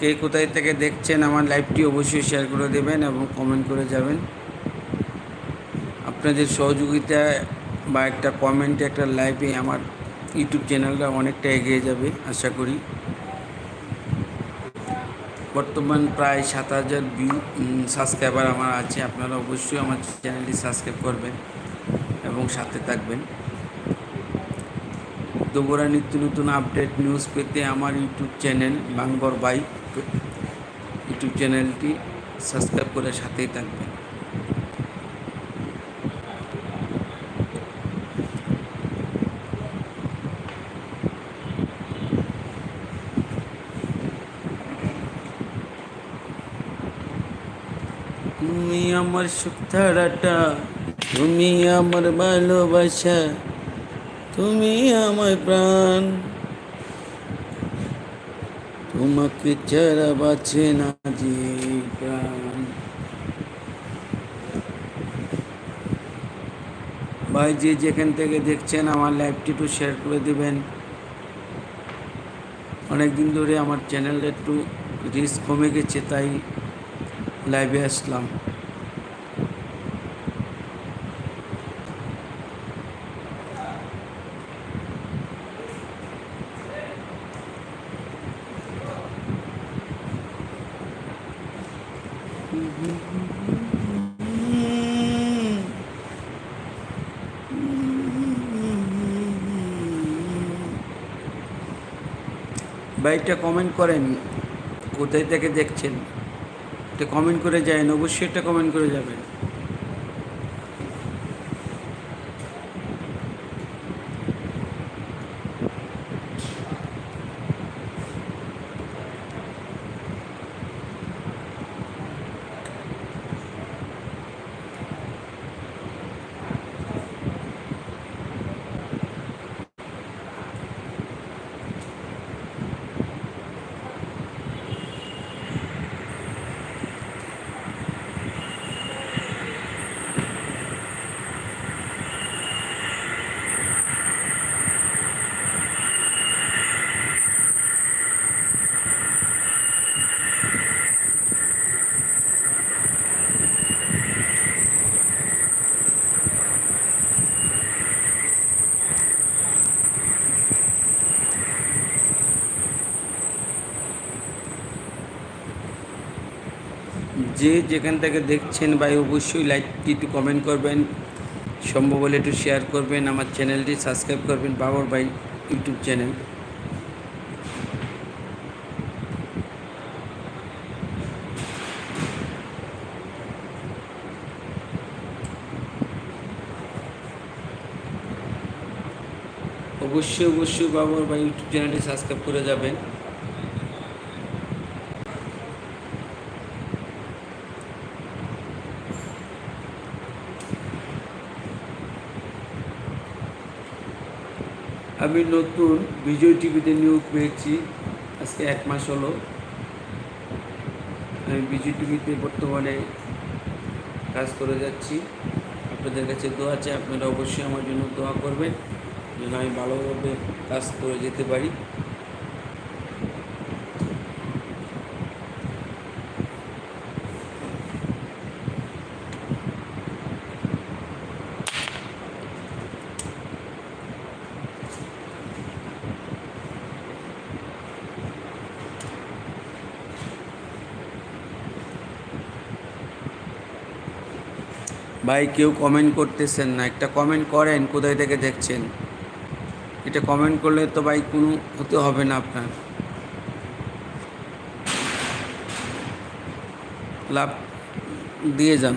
কে কোথায় থেকে দেখছেন আমার লাইভটি অবশ্যই শেয়ার করে দেবেন এবং কমেন্ট করে যাবেন। আপনাদের সহযোগিতা বা একটা কমেন্টে একটা লাইভে আমার ইউটিউব চ্যানেলটা অনেকটা এগিয়ে যাবে, আশা করি। বর্তমান প্রায় সাত হাজার ভিউ সাবস্ক্রাইবার আমার আছে। আপনারা অবশ্যই আমার চ্যানেলটি সাবস্ক্রাইব করবেন এবং সাথে থাকবেন। দুপুরা নিত্য নতুন আপডেট নিউজ পেতে আমার ইউটিউব চ্যানেল বাংবর বাই। ইউটিউব চ্যানেলটি সাবস্ক্রাইব করে সাথেই থাকবেন তুমি আমার সুখ তুমি আমার ভালোবাসা, তুমি আমার প্রাণ। তোমাকে ছাড়া বাঁচে না যে প্রাণ। ভাই যে যেখান থেকে দেখছেন আমার লাইভটি একটু শেয়ার করে দেবেন। অনেক দিন ধরে আমার চ্যানেলটা একটু রিস্ক কমে গেছে, তাই লাইভে আসলাম। ভাইটা কমেন্ট করেন, কোথায় থেকে দেখছেন? এটা কমেন্ট করে যায় অবশ্যই একটা কমেন্ট করে যাবেন। যে যেখান থেকে দেখছেন ভাই, অবশ্যই লাইকটি একটু কমেন্ট করবেন। সম্ভব হলে একটু শেয়ার করবেন। আমার চ্যানেলটি সাবস্ক্রাইব করবেন, বাবর ভাই ইউটিউব চ্যানেল অবশ্যই অবশ্যই বাবর ভাই ইউটিউব চ্যানেলটি সাবস্ক্রাইব করে যাবেন। আমি নতুন বিজয় টিভিতে নিয়োগ পেয়েছি, আজকে এক মাস হলো। আমি বিজয় টিভিতে বর্তমানে কাজ করে যাচ্ছি। আপনাদের কাছে দোয়া আছে আপনারা অবশ্যই আমার জন্য দোয়া করবেন, যেন আমি ভালোভাবে কাজ করে যেতে পারি। ভাই, কেউ কমেন্ট করতেছেন না। একটা কমেন্ট করেন, কোথায় থেকে দেখছেন? এটা কমেন্ট করলে তো ভাই কোনো হতে হবে না আপনার। লাভ দিয়ে যান।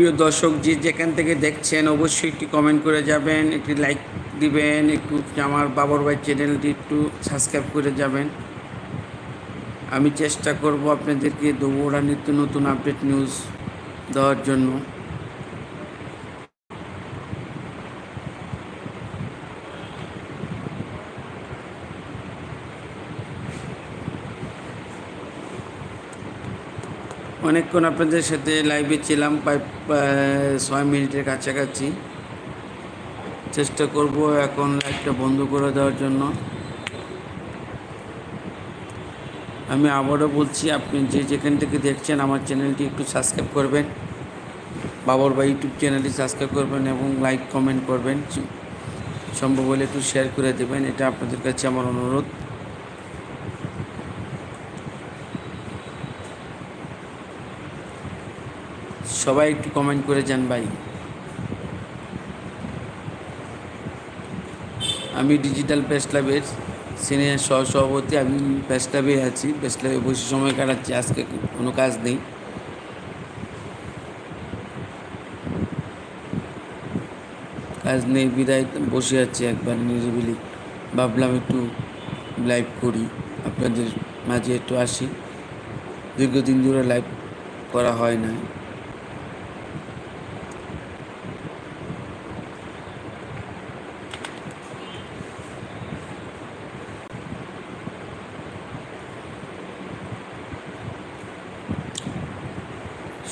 প্রিয় দর্শক, যে যেখান থেকে দেখছেন, অবশ্যই একটি কমেন্ট করে যাবেন, একটি লাইক দিবেন, একটু আমার বাবর ভাই চ্যানেলটি একটু সাবস্ক্রাইব করে যাবেন। আমি চেষ্টা করব আপনাদেরকে দৌড়া নিত্য নতুন আপডেট নিউজ দেওয়ার জন্য। অনেকক্ষণ আপনাদের সাথে লাইভে ছিলাম প্রায় ছয় মিনিটের কাছাকাছি। চেষ্টা করব এখন লাইভটা বন্ধ করে দেওয়ার জন্য। আমি আবারও বলছি, আপনি যে যেখান থেকে দেখছেন আমার চ্যানেলটি একটু সাবস্ক্রাইব করবেন। বাবর বা ইউটিউব চ্যানেলটি সাবস্ক্রাইব করবেন এবং লাইক কমেন্ট করবেন। সম্ভব হলে একটু শেয়ার করে দেবেন, এটা আপনাদের কাছে আমার অনুরোধ। সবাই একটু কমেন্ট করে যান ভাই। আমি ডিজিটাল প্রেস ক্লাবের সিনিয়র সহ সভাপতি আমি প্রেস ক্লাবে আছি প্রেস ক্লাবে বসে সময় কাটাচ্ছি, আজকে কোনো কাজ নেই। কাজ নেই, বিদায় বসে আছি একবার নিরিবিলি। ভাবলাম একটু লাইভ করি, আপনাদের মাঝে একটু আসি। দীর্ঘদিন ধরে লাইভ করা হয় না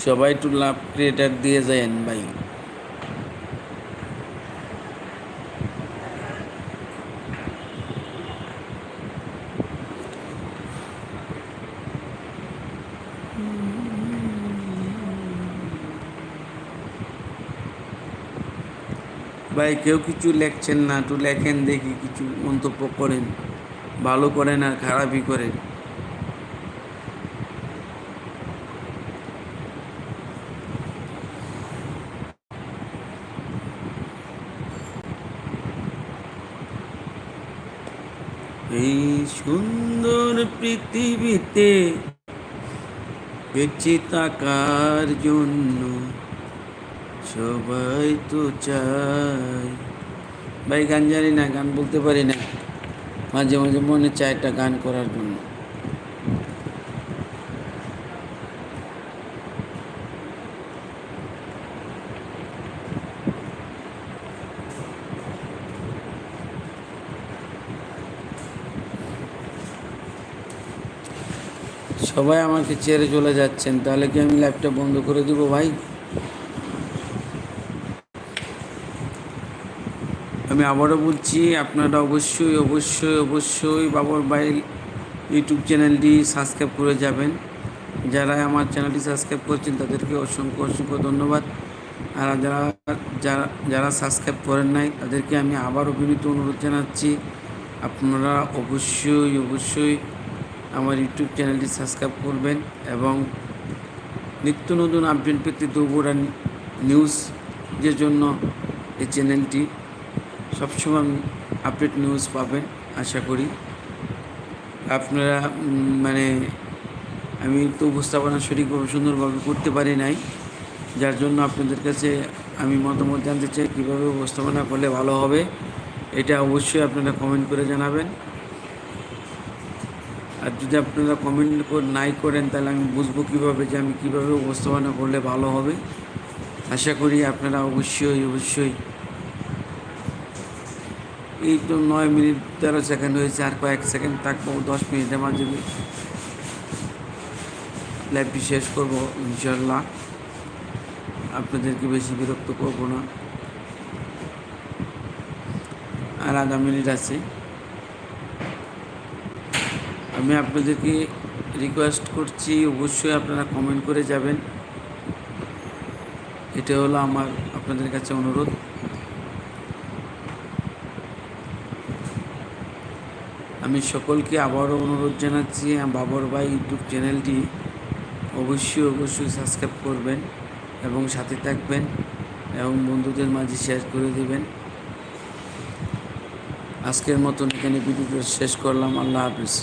সবাই একটু লাভ ক্রিয়েটার দিয়ে যায়েন ভাই। ভাই, কেউ কিছু লেখছেন না, একটু লেখেন দেখি, কিছু মন্তব্য করেন। ভালো করেন আর খারাপই করেন এই সুন্দর পৃথিবীতে বেঁচে থাকার জন্য সবাই তো চায়। ভাই, গান জানি না, গান বলতে পারি না। মাঝে মাঝে মনে চায় একটা গান করার জন্য। সবাই আমাকে ছেড়ে চলে যাচ্ছেন, তাহলে কি আমি ল্যাপটপ বন্ধ করে দিব ভাই? আমি আবারও বলছি, আপনারা অবশ্যই অবশ্যই অবশ্যই বাবর ভাই ইউটিউব চ্যানেলটি সাবস্ক্রাইব করে যাবেন। যারা আমার চ্যানেলটি সাবস্ক্রাইব করছেন, তাদেরকে অসংখ্য অসংখ্য ধন্যবাদ। আর যারা যারা যারা সাবস্ক্রাইব করেন নাই, তাদেরকে আমি আবারও বিনীত অনুরোধ জানাচ্ছি। আপনারা অবশ্যই অবশ্যই আমার ইউটিউব চ্যানেলটি সাবস্ক্রাইব করবেন এবং নিত্য নতুন আপডেট পেতে দুপুরা নিউজ যে জন্য এই চ্যানেলটি সবসময় আপডেট নিউজ পাবেন, আশা করি। আপনারা মানে আমি তো উপস্থাপনা সঠিকভাবে সুন্দরভাবে করতে পারি নাই, যার জন্য আপনাদের কাছে আমি মতামত জানতে চাই, কীভাবে উপস্থাপনা করলে ভালো হবে, এটা অবশ্যই আপনারা কমেন্ট করে জানাবেন। আর যদি আপনারা কমেন্ট নাই করেন, তাহলে আমি বুঝব কীভাবে যে আমি কীভাবে উপস্থাপনা করলে ভালো হবে। আশা করি আপনারা অবশ্যই অবশ্যই এই তো নয় মিনিট তেরো সেকেন্ড হয়েছে, আর কয়েক সেকেন্ড থাকব, দশ মিনিটের মাঝে লাইভটি শেষ করব ইনশাল্লাহ আপনাদেরকে বেশি বিরক্ত করব না। আর আধা মিনিট আছে। আমি আপনাদেরকে রিকোয়েস্ট করছি, অবশ্যই আপনারা কমেন্ট করে যাবেন। এটা হলো আমার, আপনাদের কাছে অনুরোধ। আমি সকলকে আবারও অনুরোধ জানাচ্ছি বাবর ভাই ইউটিউব চ্যানেলটি অবশ্যই অবশ্যই সাবস্ক্রাইব করবেন এবং সাথে থাকবেন এবং বন্ধুদের মাঝে শেয়ার করে দেবেন। আজকের মতন এখানে ভিডিওটা শেষ করলাম। আল্লাহ হাফিজ।